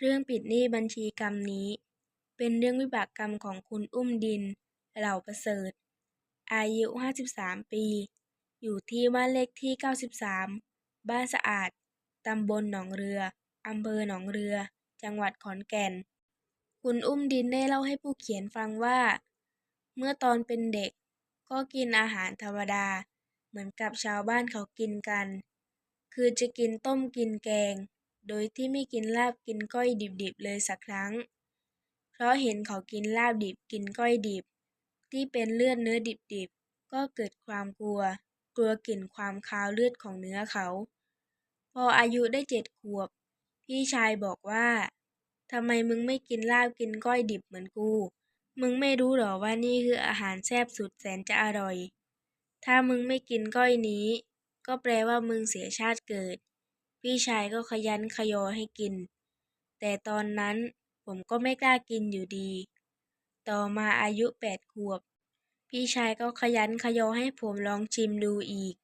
เรื่องปิดหนี้บัญชีกรรมนี้ เป็นเรื่องวิบากกรรมของคุณอุ้มดิน เหล่าประเสริฐ อายุ 53 ปี อยู่ที่บ้านเลขที่ 93 บ้านสะอาด ตำบลหนองเรือ อำเภอหนองเรือ จังหวัดขอนแก่น คุณอุ้มดินได้เล่าให้ผู้เขียนฟังว่า เมื่อตอนเป็นเด็ก ก็กินอาหารธรรมดา เหมือนกับชาวบ้านเขากินกัน คือจะกินต้มกินแกง โดยที่ไม่กินลาบกินก้อยดิบๆเลยสักครั้ง เพราะเห็นเขากินลาบดิบกินก้อยดิบ ที่เป็นเลือดเนื้อดิบๆ ก็เกิดความกลัว กลัวกลิ่นความคาวเลือดของเนื้อเขา พออายุได้เจ็ดขวบ พี่ชายบอกว่าทำไมมึงไม่กินลาบกินก้อยดิบเหมือนกู มึงไม่รู้หรอว่านี่คืออาหารแซ่บสุดแสนจะอร่อย ถ้ามึงไม่กินก้อยนี้ ก็แปลว่ามึงเสียชาติเกิด พี่ชายก็ขยันขยอให้กิน แต่ตอนนั้นผมก็ไม่กล้ากินอยู่ดี ต่อมาอายุแปดขวบ พี่ชายก็ขยันขยอให้ผมลองชิมดูอีก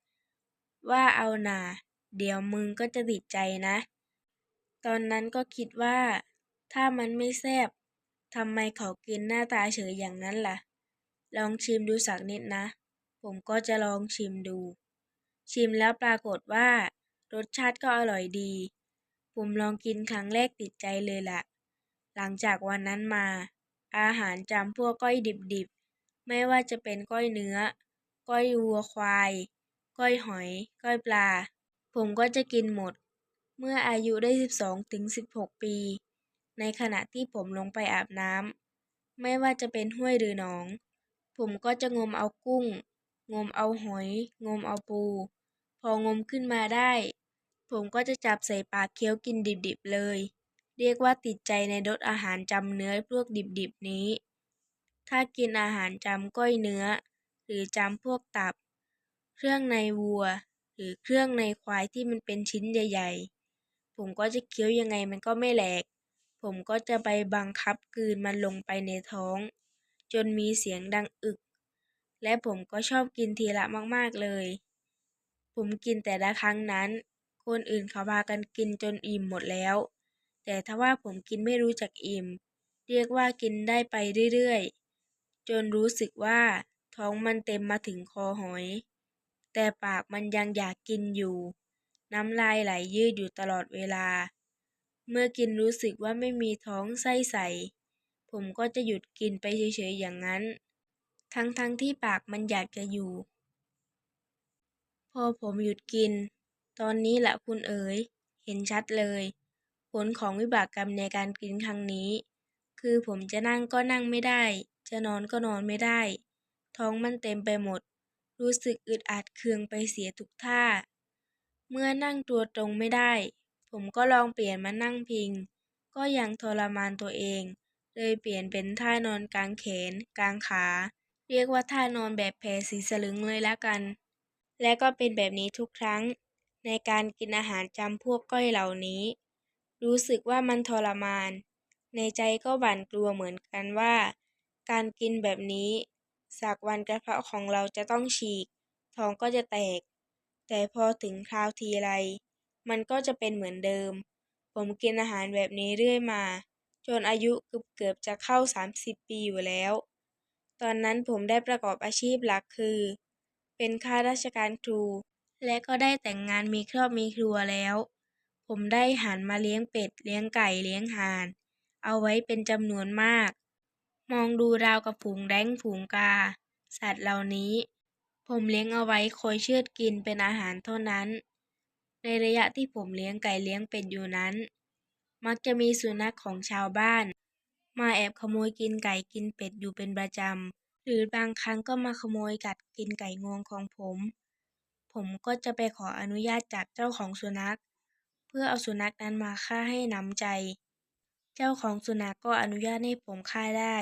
ว่าเอาหนาเดี๋ยวมึงก็จะติดใจนะ ตอนนั้นก็คิดว่า ถ้ามันไม่แซ่บทำไมเขากินหน้าตาเฉยอย่างนั้นล่ะ ลองชิมดูสักนิดนะ ผมก็จะลองชิมดู ชิมแล้วปรากฏว่า รสชาติก็อร่อยดี ผมลองกินครั้งแรกติดใจเลยล่ะ หลังจากวันนั้นมา อาหารจำพวกก้อยดิบๆ ไม่ว่าจะเป็นก้อยเนื้อ ก้อยวัวควาย ก้อยหอย ก้อยปลา ผมก็จะกินหมด เมื่ออายุได้ 12ถึง16 ปี ในขณะที่ผมลงไปอาบน้ำ ไม่ว่าจะเป็นห้วยหรือหนอง ผมก็จะงมเอากุ้ง งมเอาหอย งมเอาปู พองมขึ้นมาได้ ผมก็จะจับใส่ปากเคี้ยวกินดิบๆเลย เรียกว่าติดใจในรสอาหารจำเนื้อพวกดิบๆนี้ ถ้ากินอาหารจำก้อยเนื้อ หรือจำพวกตับ เครื่องในวัว หรือเครื่องในควายที่มันเป็นชิ้นใหญ่ ๆ ผมก็จะเคี้ยวยังไงมันก็ไม่แหลก ผมก็จะไปบังคับกืนมันลงไปในท้อง จนมีเสียงดังอึก และผมก็ชอบกินทีละมากๆเลย ผมกินแต่ละครั้งนั้น คนอื่นเขาพากันกินจนอิ่มหมดแล้ว แต่ถ้าว่าผมกินไม่รู้จักอิ่ม เรียกว่ากินได้ไปเรื่อยๆ จนรู้สึกว่าท้องมันเต็มมาถึงคอหอย แต่ปากมันยังอยากกินอยู่ น้ำลายไหลยืดอยู่ตลอดเวลา เมื่อกินรู้สึกว่าไม่มีท้องไส้ใส ผมก็จะหยุดกินไปเฉยๆอย่างนั้น ทั้งๆทที่ปากมันอยากจะอยู่ พอผมหยุดกิน ตอนนี้แหละคุณเอ๋ย เห็นชัดเลย ผลของวิบากกรรมในการกินครั้งนี้ คือผมจะนั่งก็นั่งไม่ได้ จะนอนก็นอนไม่ได้ ท้องมันเต็มไปหมด รู้สึกอึดอัดเคืองไปเสียทุกท่า เมื่อนั่งตัวตรงไม่ได้ ผมก็ลองเปลี่ยนมานั่งพิง ก็ยังทรมานตัวเอง เลยเปลี่ยนเป็นท่านอนกลางแขน กลางขา เรียกว่าท่านอนแบบแผ่สีสลึงเลยละกัน และก็เป็นแบบนี้ทุกครั้ง ในการกินอาหารจำพวกก้อยเหล่านี้ รู้สึกว่ามันทรมาน ในใจก็บั่นกลัวเหมือนกันว่า การกินแบบนี้ สักวันกระเพาะของเราจะต้องฉีก ท้องก็จะแตก แต่พอถึงคราวทีไร มันก็จะเป็นเหมือนเดิม ผมกินอาหารแบบนี้เรื่อยมา จนอายุเกือบๆจะเข้า 30 ปีอยู่แล้ว ตอนนั้นผมได้ประกอบอาชีพหลักคือ เป็นข้าราชการครู และก็ได้แต่งงานมีครอบมีครัวแล้ว ผมได้หันมาเลี้ยงเป็ด เลี้ยงไก่เลี้ยงห่าน เอาไว้เป็นจำนวนมาก มองดูราวกับฝูงแร้งฝูงกา สัตว์เหล่านี้ ผมเลี้ยงเอาไว้คอยเชือดกินเป็นอาหารเท่านั้น ในระยะที่ผมเลี้ยงไก่เลี้ยงเป็ดอยู่นั้น มักจะมีสุนัขของชาวบ้าน มาแอบขโมยกินไก่กินเป็ดอยู่เป็นประจำหรือบางครั้งก็มาขโมยกัดกินไก่งวงของผม ผมก็จะไปขออนุญาตจากเจ้าของสุนัข เพื่อเอาสุนัขนั้นมาฆ่าให้หนำใจ เจ้าของสุนัขก็อนุญาตให้ผมฆ่าได้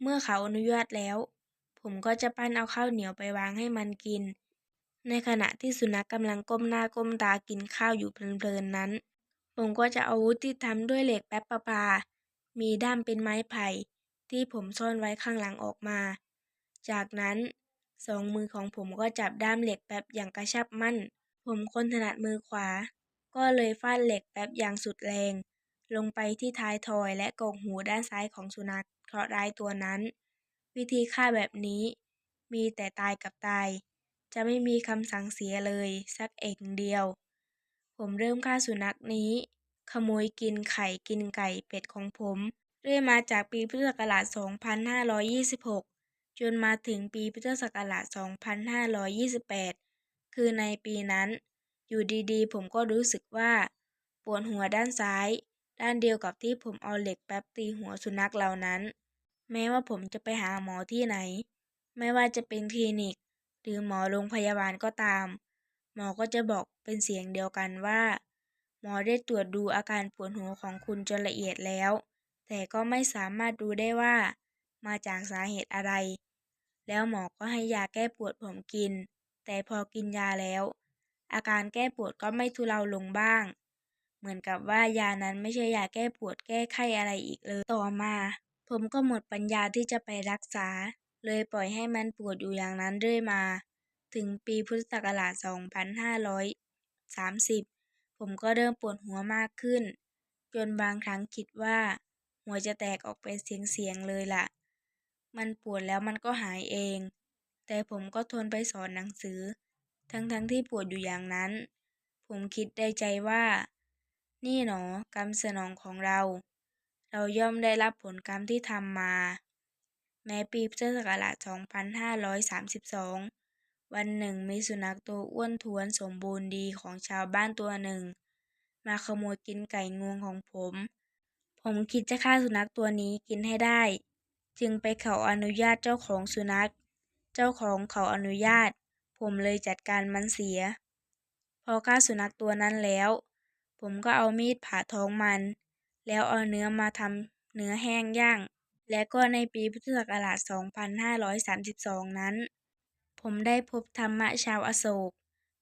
เมื่อเขาอนุญาตแล้ว ผมก็จะปั้นเอาข้าวเหนียวไปวางให้มันกิน ในขณะที่สุนัขกำลังก้มหน้าก้มตากินข้าวอยู่เพลินๆนั้น ผมก็จะเอาอาวุธที่ทำด้วยเหล็กแป๊บประปา มีด้ามเป็นไม้ไผ่ ที่ผมซ่อนไว้ข้างหลังออกมา จากนั้น สองมือของผมก็จับด้ามเหล็กแป๊บอย่างกระชับมั่น ผมคนถนัดมือขวา ก็เลยฟาดเหล็กแป๊บอย่างสุดแรง ลงไปที่ท้ายทอยและกกหูด้านซ้ายของสุนัขเคราะห์ร้ายตัวนั้น วิธีฆ่าแบบนี้ มีแต่ตายกับตาย จะไม่มีคำสั่งเสียเลยสักเอกเดียว ผมเริ่มฆ่าสุนัขนี้ ขโมยกินไข่กินไก่เป็ดของผม เรื่อยมาจากปีพุทธศักราช 2526 จนมาถึงปีพุทธศักราช 2528 คือในปีนั้น อยู่ดีๆ ผมก็รู้สึกว่า ปวดหัวด้านซ้าย ด้านเดียวกับที่ผมเอาเหล็กแป๊บตีหัวสุนัขเหล่านั้น แม้ว่าผมจะไปหาหมอที่ไหน ไม่ว่าจะเป็นคลินิก หรือหมอโรงพยาบาลก็ตาม หมอก็จะบอกเป็นเสียงเดียวกันว่า หมอได้ตรวจดูอาการปวดหัวของคุณจนละเอียดแล้ว แต่ก็ไม่สามารถรู้ได้ว่ามาจากสาเหตุอะไร แล้วหมอก็ให้ยาแก้ปวดผมกิน แต่พอกินยาแล้ว อาการแก้ปวดก็ไม่ทุเลาลงบ้าง เหมือนกับว่ายานั้นไม่ใช่ยาแก้ปวดแก้ไขอะไรอีกเลยต่อมา ผมก็หมดปัญญาที่จะไปรักษา เลยปล่อยให้มันปวดอยู่อย่างนั้นเรื่อยมา ถึงปีพุทธศักราช 2530 ผมก็เริ่มปวดหัวมากขึ้น จนบางครั้งคิดว่า หัวจะแตกออกเป็นเสียงๆเลยล่ะ มันปวดแล้วมันก็หายเอง แต่ผมก็ทนไปสอนหนังสือ ทั้งๆทที่ปวดอยู่อย่างนั้น ผมคิดในใจว่า นี่หนอกรรมสนองของเรา เราย่อมได้รับผลกรรมที่ทำมา แม้ปีพุทธศักราช 2532 วันหนึ่งมีสุนัขตัวอ้วนท้วนสมบูรณ์ดีของชาวบ้านตัวหนึ่ง มาขโมยกินไก่งวงของผม ผมคิดจะฆ่าสุนัขตัวนี้กินให้ได้ จึงไปขออนุญาตเจ้าของสุนัข เจ้าของเขาอนุญาต ผมเลยจัดการมันเสีย พอฆ่าสุนัขตัวนั้นแล้ว ผมก็เอามีดผ่าท้องมัน แล้วเอาเนื้อมาทำเนื้อแห้งย่าง และก็ในปีพุทธศักราช 2532 นั้น ผมได้พบธรรมะชาวอโศก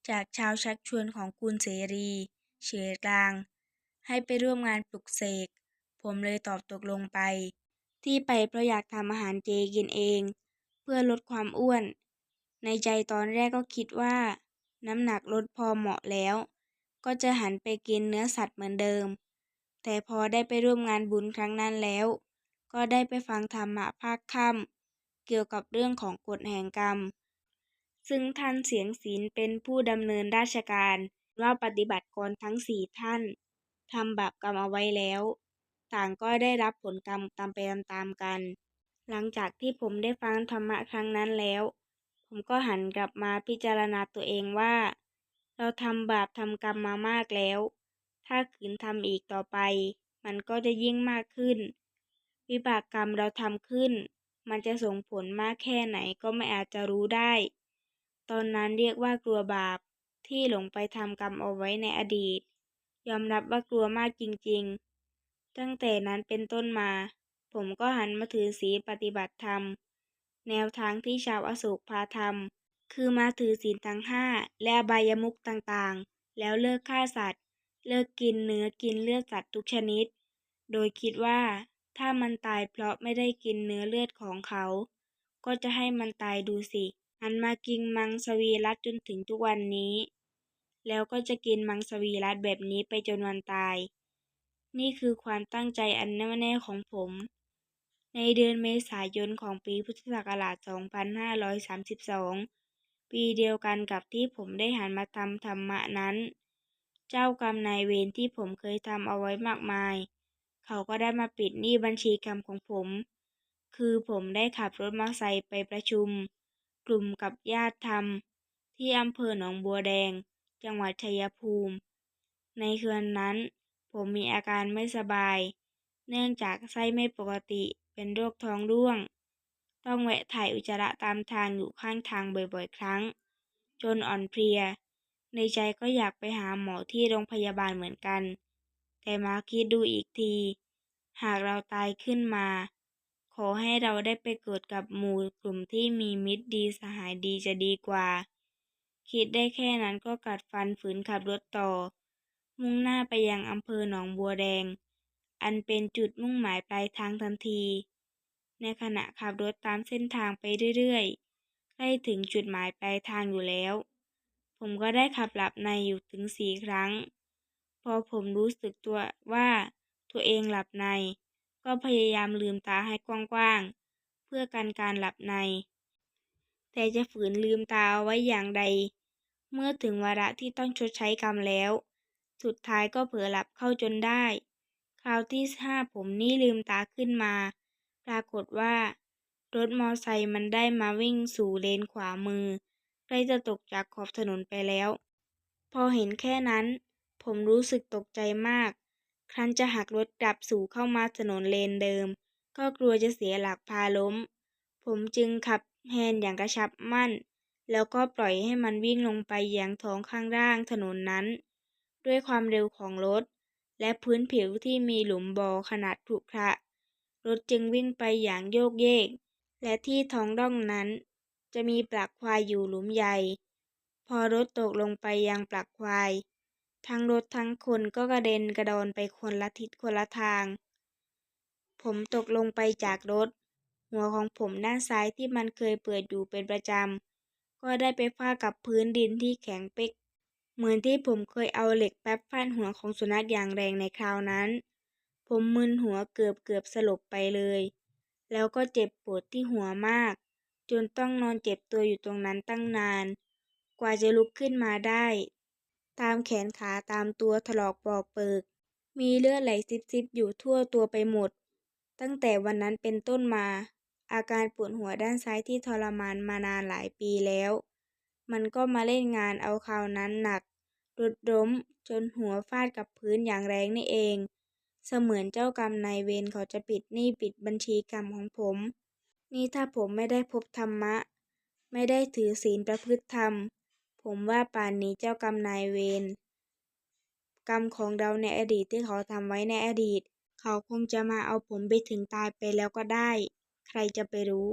จากชาวชักชวนของคุณเสรี เฉยกลาง ให้ไปร่วมงานปลุกเสก ผมเลยตอบตกลงไป ที่ไปเพราะอยากทำอาหารเจกินเอง เพื่อลดความอ้วน ในใจตอนแรกก็คิดว่า น้ำหนักลดพอเหมาะแล้ว ก็จะหันไปกินเนื้อสัตว์เหมือนเดิม แต่พอได้ไปร่วมงานบุญครั้งนั้นแล้ว ก็ได้ไปฟังธรรมะภาคค่ำเกี่ยวกับเรื่องของกฎแห่งกรรม ซึ่งท่านเสียงศีลเป็นผู้ดำเนินราชการว่าปฏิบัติกรทั้งสี่ท่านทำบาปกรรมเอาไว้แล้ว ต่างก็ได้รับผลกรรมตามไปตามๆกัน หลังจากที่ผมได้ฟังธรรมะครั้งนั้นแล้ว ผมก็หันกลับมาพิจารณาตัวเองว่า เราทำบาปทำกรรมมามากแล้ว ถ้าขืนทำอีกต่อไป มันก็จะยิ่งมากขึ้น วิบากกรรมเราทำขึ้น มันจะส่งผลมากแค่ไหนก็ไม่อาจจะรู้ได้ ตอนนั้นเรียกว่ากลัวบาปที่หลงไปทำกรรมเอาไว้ในอดีต ยอมรับว่ากลัวมากจริงๆ ตั้งแต่นั้นเป็นต้นมา ผมก็หันมาถือศีลปฏิบัติธรรม แนวทางที่ชาวอโศกพาทำคือมาถือศีลทั้งห้าและอบายมุขต่างๆ แล้วเลิกฆ่าสัตว์ เลิกกินเนื้อกินเลือดสัตว์ทุกชนิด โดยคิดว่าถ้ามันตายเพราะไม่ได้กินเนื้อเลือดของเขา ก็จะให้มันตายดูสิ หันมากินมังสวิรัติจนถึงทุกวันนี้ แล้วก็จะกินมังสวิรัติแบบนี้ไปจนวันตาย นี่คือความตั้งใจอันแน่วแน่ของผม ในเดือนเมษายนของปีพุทธศักราช 2532 ปีเดียวกันกับที่ผมได้หันมาทำธรรมะนั้น เจ้ากรรมนายเวรที่ผมเคยทำเอาไว้มากมาย เขาก็ได้มาปิดหนี้บัญชีกรรมของผม คือผมได้ขับรถมอเตอร์ไซค์ไปประชุม กลุ่มกับญาติธรรม ที่อำเภอหนองบัวแดง จังหวัดชัยภูมิ ในคืนนั้น ผมมีอาการไม่สบาย เนื่องจากไส้ไม่ปกติเป็นโรคท้องร่วง ต้องแวะถ่ายอุจจาระตามทางอยู่ข้างทางบ่อยๆ ครั้ง จนอ่อนเพลีย ในใจก็อยากไปหาหมอที่โรงพยาบาลเหมือนกัน แต่มาคิดดูอีกที หากเราตายขึ้นมา ขอให้เราได้ไปเกิดกับหมู่กลุ่มที่มีมิตรดีสหายดีจะดีกว่า คิดได้แค่นั้นก็กัดฟันฝืนขับรถต่อ มุ่งหน้าไปยังอำเภอหนองบัวแดง อันเป็นจุดมุ่งหมายปลายทางทันที ในขณะขับรถตามเส้นทางไปเรื่อยๆ ใกล้ถึงจุดหมายปลายทางอยู่แล้ว ผมก็ได้ขับหลับในอยู่ถึงสี่ครั้ง พอผมรู้สึกตัวว่าตัวเองหลับใน ก็พยายามลืมตาให้กว้างๆ เพื่อกันการหลับใน แต่จะฝืนลืมตาเอาไว้อย่างใด เมื่อถึงวาระที่ต้องชดใช้กรรมแล้ว สุดท้ายก็เผลอหลับเข้าจนได้ คราวที่ห้าผมนี่ลืมตาขึ้นมา ปรากฏว่า รถมอไซค์มันได้มาวิ่งสู่เลนขวามือใกล้จะตกจากขอบถนนไปแล้ว พอเห็นแค่นั้น ผมรู้สึกตกใจมาก ครั้นจะหักรถกลับสู่เข้ามาถนนเลนเดิม ก็กลัวจะเสียหลักพาล้ม ผมจึงขับแฮนด์อย่างกระชับมั่น แล้วก็ปล่อยให้มันวิ่งลงไปยังท้องข้างล่างถนนนั้น ด้วยความเร็วของรถ และพื้นผิวที่มีหลุมบ่อขนาดขรุขระรถจึงวิ่งไปอย่างโยกเยก และที่ท้องร่องนั้น จะมีปลักควายอยู่หลุมใหญ่ พอรถตกลงไปยังปลักควาย ทั้งรถทั้งคนก็กระเด็นกระดอนไปคนละทิศคนละทาง ผมตกลงไปจากรถ หัวของผมด้านซ้ายที่มันเคยเปิดอยู่เป็นประจำ ก็ได้ไปฟาดกับพื้นดินที่แข็งเป๊ก เหมือนที่ผมเคยเอาเหล็กแป๊บฟาดหัวของสุนัขอย่างแรงในคราวนั้น ผมมึนหัวเกือบเกือบสลบไปเลย แล้วก็เจ็บปวดที่หัวมาก จนต้องนอนเจ็บตัวอยู่ตรงนั้นตั้งนาน กว่าจะลุกขึ้นมาได้ ตามแขนขาตามตัวถลอกปอกเปิก มีเลือดไหลซิบๆอยู่ทั่วตัวไปหมด ตั้งแต่วันนั้นเป็นต้นมา อาการปวดหัวด้านซ้ายที่ทรมานมานานหลายปีแล้ว มันก็มาเล่นงานเอาคราวนั้นหนักรถล้มจนหัวฟาดกับพื้นอย่างแรงนี่เอง เสมือนเจ้ากรรมนายเวรเขาจะปิดหนี้ปิดบัญชีกรรมของผม นี่ถ้าผมไม่ได้พบธรรมะ ไม่ได้ถือศีลประพฤติธรรม ผมว่าป่านนี้เจ้ากรรมนายเวรกรรมของเราในอดีตที่เขาทำไว้ในอดีต เขาคงจะมาเอาผมไปถึงตายไปแล้วก็ได้ ใครจะไปรู้